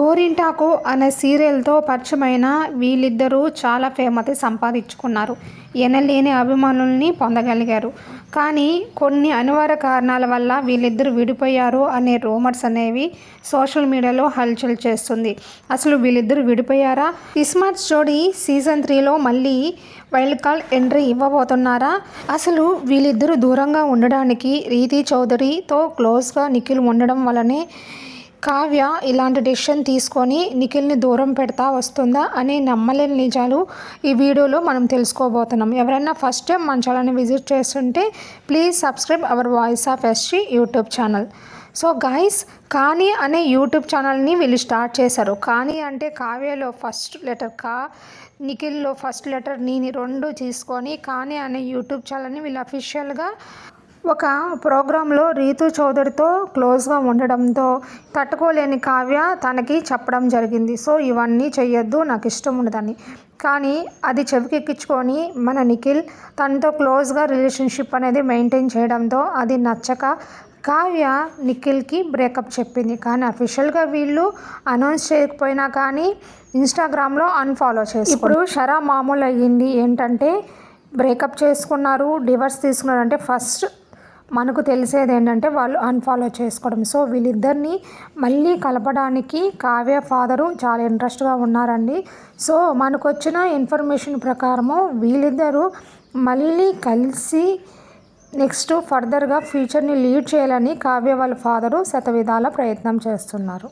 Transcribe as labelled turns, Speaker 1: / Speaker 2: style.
Speaker 1: గోరింటాకు అనే సీరియల్తో పరిచయమైన వీళ్ళిద్దరూ చాలా ఫేమతి సంపాదించుకున్నారు. ఎనలేని అభిమానుల్ని పొందగలిగారు. కానీ కొన్ని అనివార్య కారణాల వల్ల వీళ్ళిద్దరూ విడిపోయారు అనే రూమర్స్ అనేవి సోషల్ మీడియాలో హల్చల్ చేస్తుంది. అసలు వీళ్ళిద్దరూ విడిపోయారా? ఇస్మార్ట్ జోడీ సీజన్ త్రీలో మళ్ళీ వైల్డ్ కార్డ్ ఎంట్రీ ఇవ్వబోతున్నారా? అసలు వీళ్ళిద్దరూ దూరంగా ఉండడానికి రీతి చౌదరితో క్లోజ్గా నిఖిల్ ఉండడం వల్లనే కావ్య ఇలాంటి డెసిషన్ తీసుకొని నిఖిల్ని దూరం పెడతా వస్తుందా అనే నమ్మలేని నిజాలు ఈ వీడియోలో మనం తెలుసుకోబోతున్నాం. ఎవరైనా ఫస్ట్ టైం మన ఛానల్ని విజిట్ చేస్తుంటే please subscribe our voice of SG YouTube channel so guys కానీ అనే యూట్యూబ్ ఛానల్ని వీళ్ళు స్టార్ట్ చేశారు. కానీ అంటే కావ్యలో ఫస్ట్ లెటర్ కా నిఖిల్లో ఫస్ట్ లెటర్ నీని రెండు తీసుకొని కానీ అనే యూట్యూబ్ ఛానల్ని వీళ్ళు అఫీషియల్గా ఒక ప్రోగ్రాంలో రీతు చౌదరితో క్లోజ్గా ఉండడంతో తట్టుకోలేని కావ్య తనకి చెప్పడం జరిగింది. సో ఇవన్నీ చెయ్యొద్దు నాకు ఇష్టం ఉండదని. కానీ అది చెవికెక్కించుకొని మన నిఖిల్ తనతో క్లోజ్గా రిలేషన్షిప్ అనేది మెయింటైన్ చేయడంతో అది నచ్చక కావ్య నిఖిల్కి బ్రేకప్ చెప్పింది. కానీ అఫీషియల్గా వీళ్ళు అనౌన్స్ చేయకపోయినా కానీ ఇన్స్టాగ్రామ్లో అన్ఫాలో చేసి ఇప్పుడు షరా మామూలు అయ్యింది ఏంటంటే బ్రేకప్ చేసుకున్నారు డివర్స్ తీసుకున్నారు అంటే ఫస్ట్ మనకు తెలిసేది ఏంటంటే వాళ్ళు అన్ఫాలో చేసుకోవడం. సో వీళ్ళిద్దరిని మళ్ళీ కలపడానికి కావ్య ఫాదరు చాలా ఇంట్రెస్ట్గా ఉన్నారండి. సో మనకు వచ్చిన ఇన్ఫర్మేషన్ ప్రకారము వీళ్ళిద్దరూ మళ్ళీ కలిసి నెక్స్ట్ ఫర్దర్గా ఫ్యూచర్ని లీడ్ చేయాలని కావ్య వాళ్ళ ఫాదరు శతవిధాల ప్రయత్నం చేస్తున్నారు.